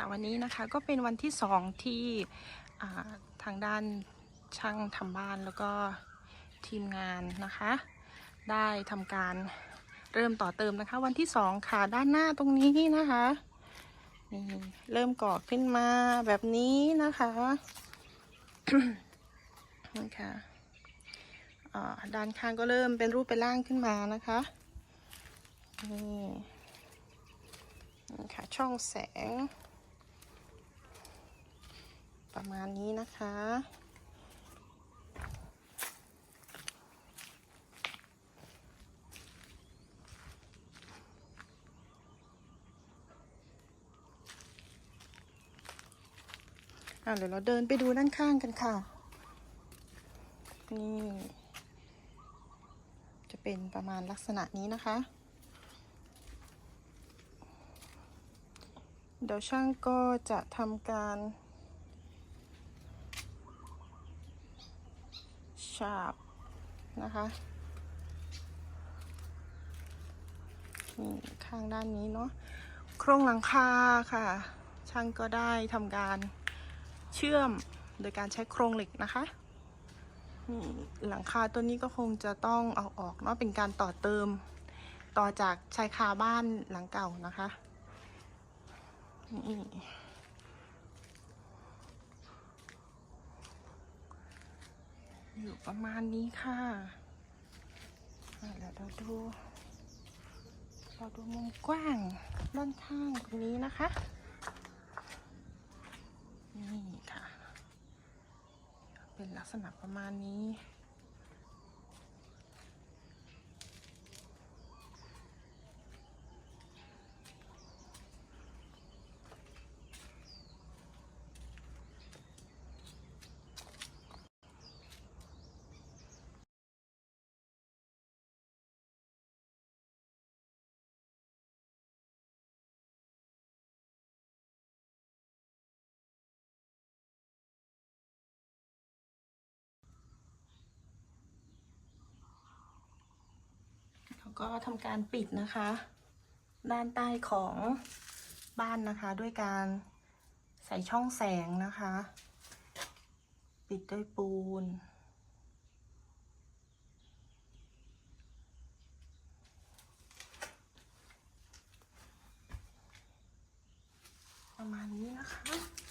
ค่ะวันนี้นะคะก็เป็นวันที่สองที่ทางด้านช่างทำบ้านแล้วก็ทีมงานนะคะ ได้ทำการเริ่มต่อเติมนะคะ วันที่สองค่ะด้านหน้าตรงนี้นะคะนี่เริ่มก่อขึ้นมาแบบนี้นะคะนี่ค่ะด้านข้างก็เริ่มเป็นรูปเป็นร่างขึ้นมานะคะนี่ค่ะช่องแสง ประมาณนี้นะคะอะเดี๋ยวเราเดินไปดูด้านข้างกันค่ะ นี่ จะเป็นประมาณลักษณะนี้นะคะ เดี๋ยวช่างก็จะทำการ ฉาบนะคะนี่ข้างด้านนี้เนาะโครงหลังคาค่ะ ช่างก็ได้ทำการเชื่อมโดยการใช้โครงเหล็กนะคะนี่หลังคาตัวนี้ก็คงจะต้องเอาออกเนาะเป็นการต่อเติม ต่อจากชายคาบ้านหลังเก่านะคะนี่ อยู่ประมาณนี้ค่ะแล้วเราดูเราดูมุมกว้างด้านข้างตรงนี้นะคะ นี่ค่ะ เป็นลักษณะประมาณนี้ ก็ทำการปิดนะคะ ด้านใต้ของบ้านนะคะ ด้วยการใส่ช่องแสงนะคะ ปิดด้วยปูน ประมาณนี้นะคะ